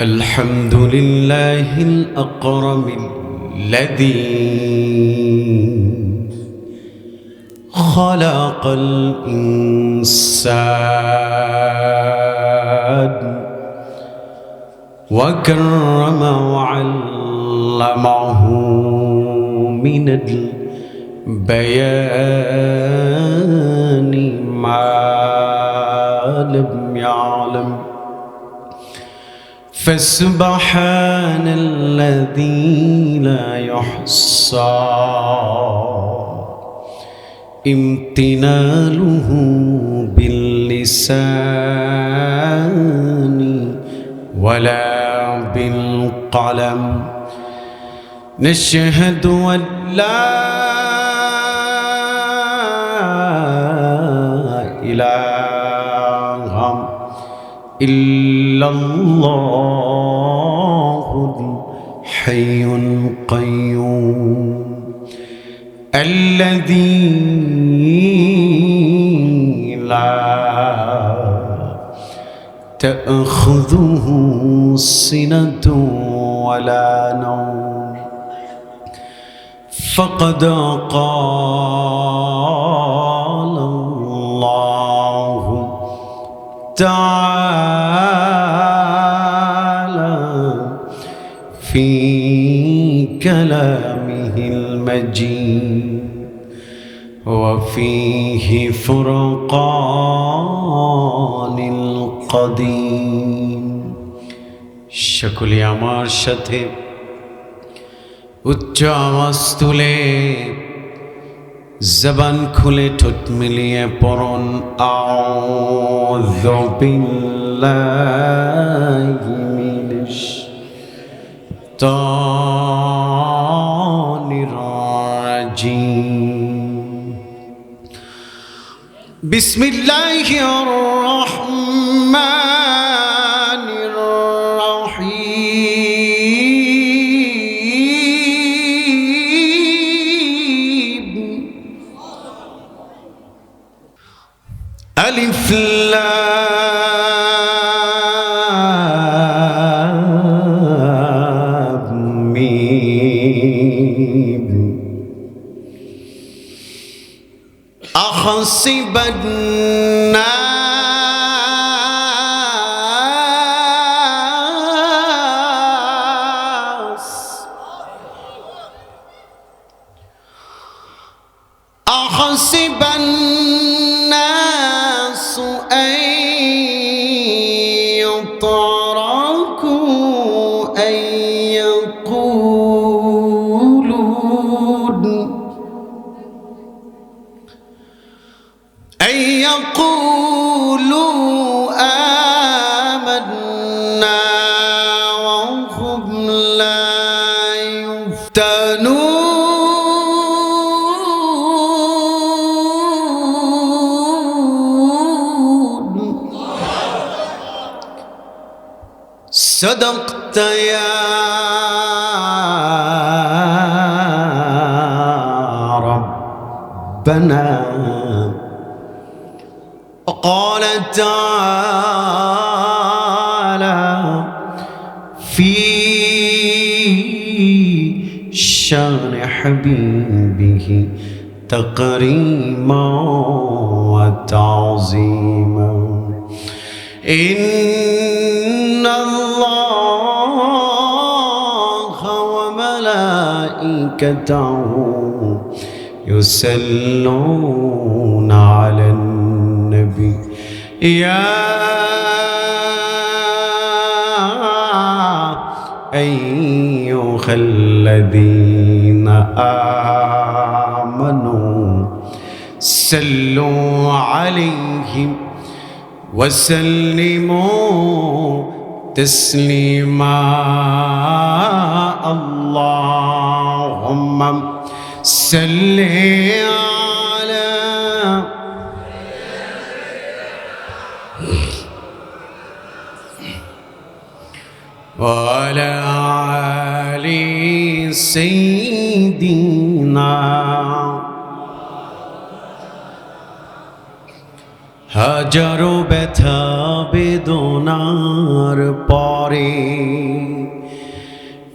الحمد لله الأكرم الذي خلق الإنسان وكرم وعلمه من البيان ما لم يعلم فسبحان الذي لا يحصى. امتناله باللسان ولا بالقلم. نشهد أن لا إله إلا الله الحي القيوم الذي لا تأخذه سنة ولا نوم فقد قال في كلامه المجيد وفيه فرقان القديم সকলে আমার সাথে উচ্চ আওয়াজ তুলে জবান খুলে ঠোঁট মিলিয়ে পড়ন আউযু বিল্লাহি মিনাশ الشيطان الرجيم بسم الله الرحمن الرحيم ألف لام أحسب الناس أحسب الناس أن يتركوا أن يقولون صدقت يا ربنا. وقال تعالى في شان حبيبه تقريما وتعظيما. إن الله وملائكته يصلون على النبي. يا أيها الذين آمنوا صلوا عليهم وسلموا تسليما. اللهم صل على وعلى آل سيدنا হাজারো ব্যথা বেদনার পরে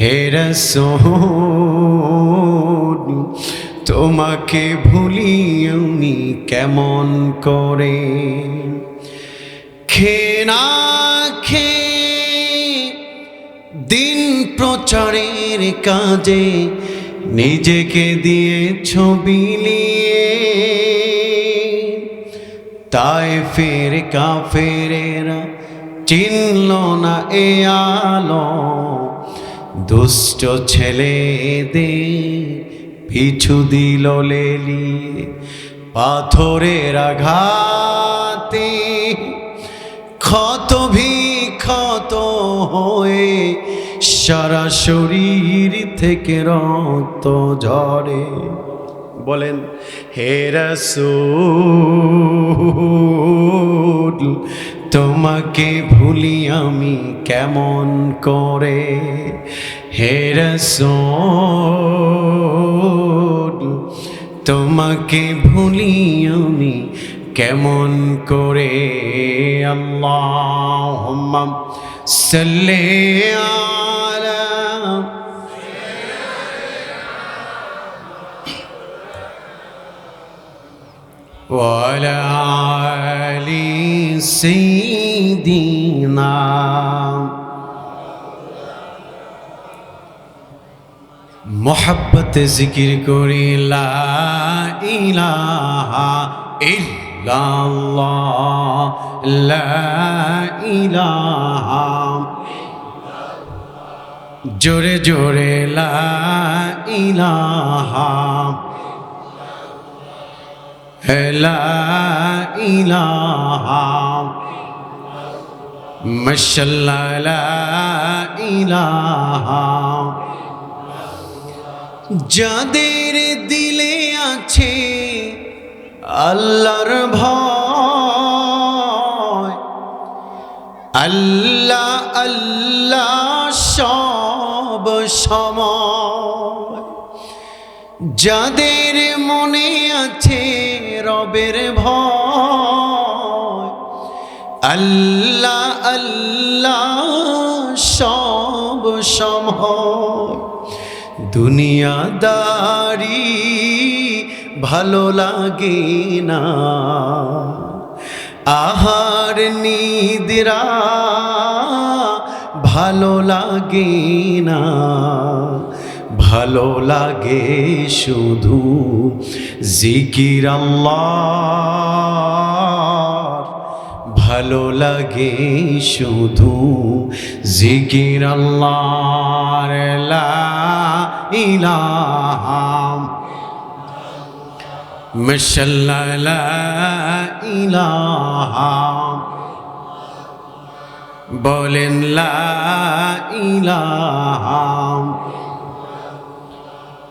হে রসূল, তোমাকে ভুলি আমি কেমন করে? খে না খে দিন প্রচারের কাজে নিজেকে দিয়ে ছবি তাই ফের কাফেরেরা চিনল না এ আলো। দুষ্ট ছেলেদের পিছু দিল লেলিয়ে পাথরের আঘাতে ক্ষত বিক্ষত হয়ে সারা শরীর থেকে রক্ত ঝরে। বলেন, হে রসূল তোমাকে ভুলি আমি কেমন করে হে রসূল তোমাকে ভুলি আমি কেমন করে আল্লাহ সাল্লে আলা وعلى آل سيدنا محبت ذکر کری لا الہ الا اللہ لا الہ جورے جورے لا الہ লা ইলাহা মাশাল্লাহ লা ইলাহা। যাদের দিলে আছে আল্লাহর ভয় আল্লাহ আল্লাহ সব সময়। যাদের মনে আছে রবের ভয়, আল্লাহ আল্লাহ সব সময়। দুনিয়াদারি ভালো লাগে না, আহার নিদ্রা ভালো লাগে না। ভালো লাগে শুধু জিকির আল্লাহ ভালো লাগে শুধু জিকির আল্লাহর। লা ইলাহা মাশাল্লাহ লা ইলাহা।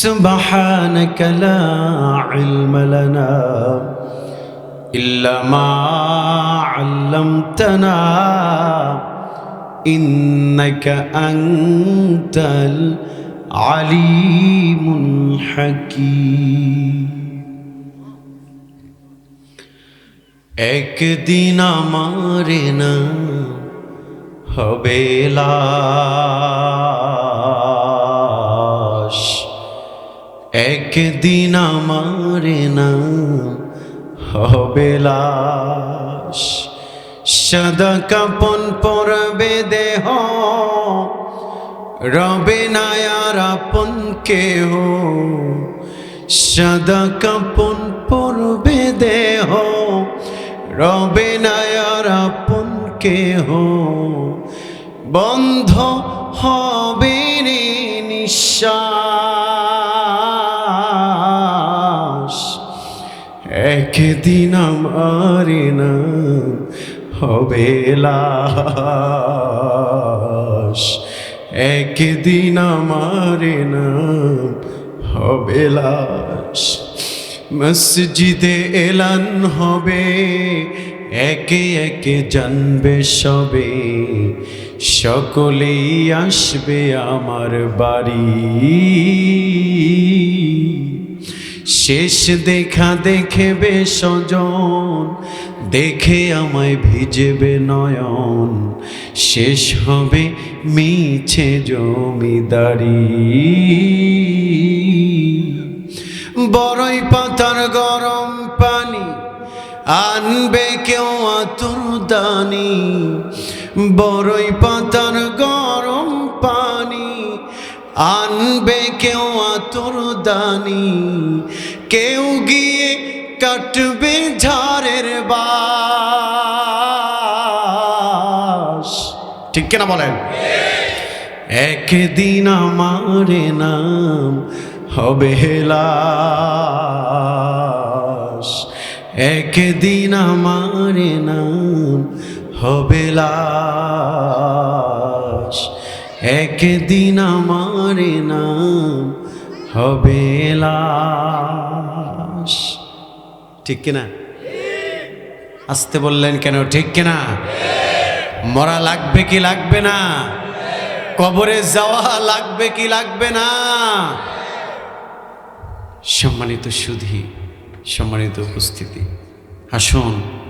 سبحانك لا علم لنا إلا ما علمتنا إنك أنت العليم الحكيم একদিন আমার না হবে লাশ একদিন আমার না হবে লাশ। সাদা কাপন পরবে দেহ। রবে নায়ার আপন কেহ। সাদা কাপন পরবে দেহ। রবে নায়ার আপন কেহ। বন্ধ হবে রে নিঃশ্বাস। একদিন আমার নাম হবে লাশ। একদিন আমার নাম হবে লাশ। মসজিদে এলান হবে, একে একে জানবে সবে। সকলেই আসবে আমার বাড়ি। শেষ দেখা দেখবে সজন দেখে আমায় ভিজেবে নয়ন। শেষ হবে মিছে জমিদারি। বড়ই পাতার গরম পানি, আনবে কেউ আতুর দানি। বড়ই পাতার গরম পানি, আনবে কেউ আতুর দানি। কেউ গিয়ে কাটবে ঝাড়ের বাস। ঠিক কিনা বলেন? একদিন আমার নাম হবে লাশ একদিন আমার নাম হবে একদিন আমার নাম হবে লাশ ঠিক কিনা? আসতে বললেন, কেন ঠিক কিনা? মরা লাগবে কি লাগবে না? কবরে যাওয়া লাগবে কি লাগবে না? সম্মানিত সুধী, সম্মানিত উপস্থিতি, আসুন।